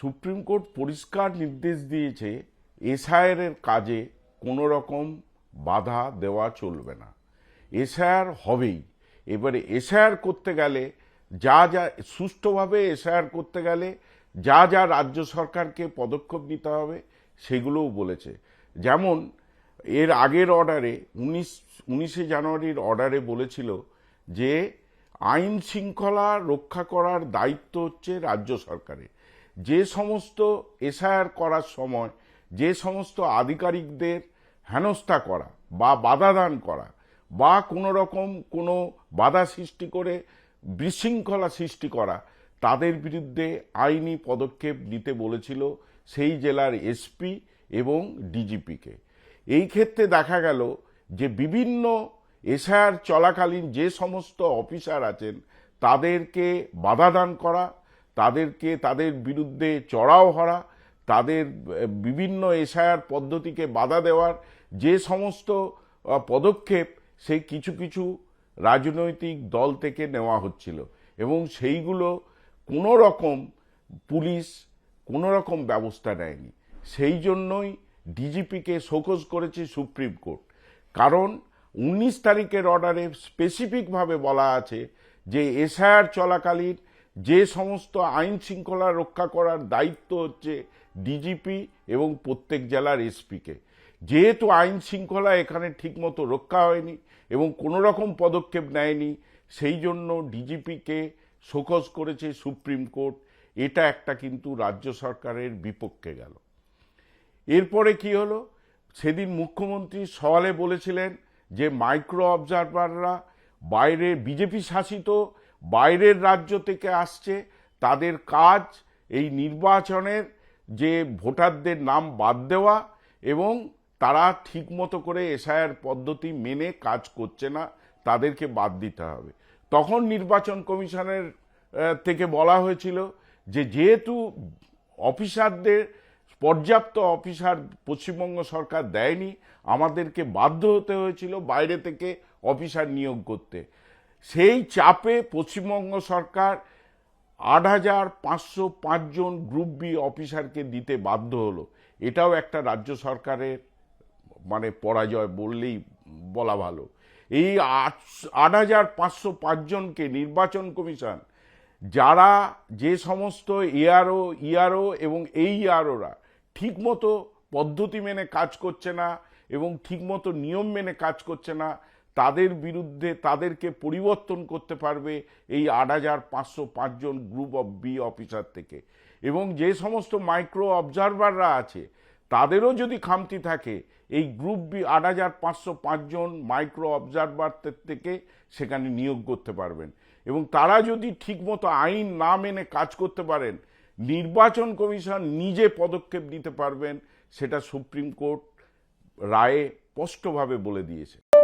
Supreme court পরিষ্কার নির্দেশ দিয়েছে এসআইআর কাজে কোনো রকম বাধা দেওয়া চলবে না। এসআইআর হবেই। এবারে এসআইআর করতে গেলে যা যা, সুষ্ঠুভাবে এসআইআর করতে গেলে যা যা রাজ্য সরকারকে পদক্ষেপ নিতে হবে সেগুলোও বলেছে। যেমন, এর আগের অর্ডারে, উনিশ, উনিশে জানুয়ারির অর্ডারে বলেছিল যে আইন শৃঙ্খলা রক্ষা করার দায়িত্ব হচ্ছে রাজ্য সরকারের। যে সমস্ত এসআইআর করার সময়, যে সমস্ত আধিকারিকদের হেনস্থা করা বা বাধাদান করা বা কোনো রকম কোনো বাধা সৃষ্টি করে বিশৃঙ্খলা সৃষ্টি করা, তাদের বিরুদ্ধে আইনি পদক্ষেপ নিতে বলেছিল সেই জেলার এসপি এবং ডিজিপিকে। এই ক্ষেত্রে দেখা গেল যে বিভিন্ন এসআইআর চলাকালীন যে সমস্ত অফিসার আছেন, তাদেরকে বাধাদান করা তাদেরকে, তাদের বিরুদ্ধে চড়াও হরা, তাদের বিভিন্ন এসআইআর পদ্ধতিকে বাধা দেওয়ার যে সমস্ত পদক্ষেপ, সেই কিছু কিছু রাজনৈতিক দল থেকে নেওয়া হচ্ছিল। এবং সেইগুলো কোনো রকম পুলিশ কোনো রকম ব্যবস্থা নেয়নি। সেই জন্যই ডিজিপিকে শোকজ করেছে সুপ্রিম কোর্ট। কারণ উনিশ তারিখের অর্ডারে স্পেসিফিকভাবে বলা আছে যে এসআইআর চলাকালীন যে সমস্ত আইন শৃঙ্খলা রক্ষা করার দায়িত্ব হচ্ছে ডিজিপি এবং প্রত্যেক জেলার এসপিকে যেহেতু আইন শৃঙ্খলা এখানে ঠিকমতো রক্ষা হয়নি এবং কোনো রকম পদক্ষেপ নেয়নি, সেই জন্য ডিজিপিকে শোকজ করেছে সুপ্রিম কোর্ট। এটা একটা কিন্তু রাজ্য সরকারের বিপক্ষে গেল। এরপরে কি হলো? সেদিন মুখ্যমন্ত্রী সওয়ালে বলেছিলেন যে মাইক্রো অবজারভাররা বাইরে বিজেপি শাসিত বাইরের রাজ্য থেকে আসছে, তাদের কাজ, এই নির্বাচনের যে ভোটারদের নাম বাদ দেওয়া এবং তারা ঠিকমতো করে এসআইআর পদ্ধতি মেনে কাজ করছে না, তাদেরকে বাদ দিতে হবে। তখন নির্বাচন কমিশনের থেকে বলা হয়েছিল যে যেহেতু অফিসারদের, পর্যাপ্ত অফিসার পশ্চিমবঙ্গ সরকার দেয়নি, আমাদেরকে বাধ্য হতে হয়েছিল বাইরে থেকে অফিসার নিয়োগ করতে। সেই চাপে পশ্চিমবঙ্গ সরকার আট হাজার পাঁচশো পাঁচজন গ্রুপ বি অফিসারকে দিতে বাধ্য হলো। এটাও একটা রাজ্য সরকারের মানে পরাজয় বললেই বলা ভালো। এই আট হাজার পাঁচশো পাঁচজনকে নির্বাচন কমিশন, যারা যে সমস্ত এআরও ইআরও এবং এই ইআরওরা ঠিকমতো পদ্ধতি মেনে কাজ করছে না এবং ঠিকমতো নিয়ম মেনে কাজ করছে না তাদের বিরুদ্ধে তাদেরকে পরিবর্তন করতে পারবে এই আট হাজার পাঁচশো পাঁচজন গ্রুপ অফ বি অফিসার থেকে। এবং যে সমস্ত মাইক্রো অবজারভাররা আছে, তাদেরও যদি খামতি থাকে, এই গ্রুপ বি আট হাজার পাঁচশো পাঁচজন মাইক্রো অবজারভারদের থেকে সেখানে নিয়োগ করতে পারবেন। এবং তারা যদি ঠিকমতো আইন না মেনে কাজ করতে পারেন, নির্বাচন কমিশন নিজে পদক্ষেপ নিতে পারবেন, সেটা সুপ্রিম কোর্ট রায়ে স্পষ্টভাবে বলে দিয়েছে।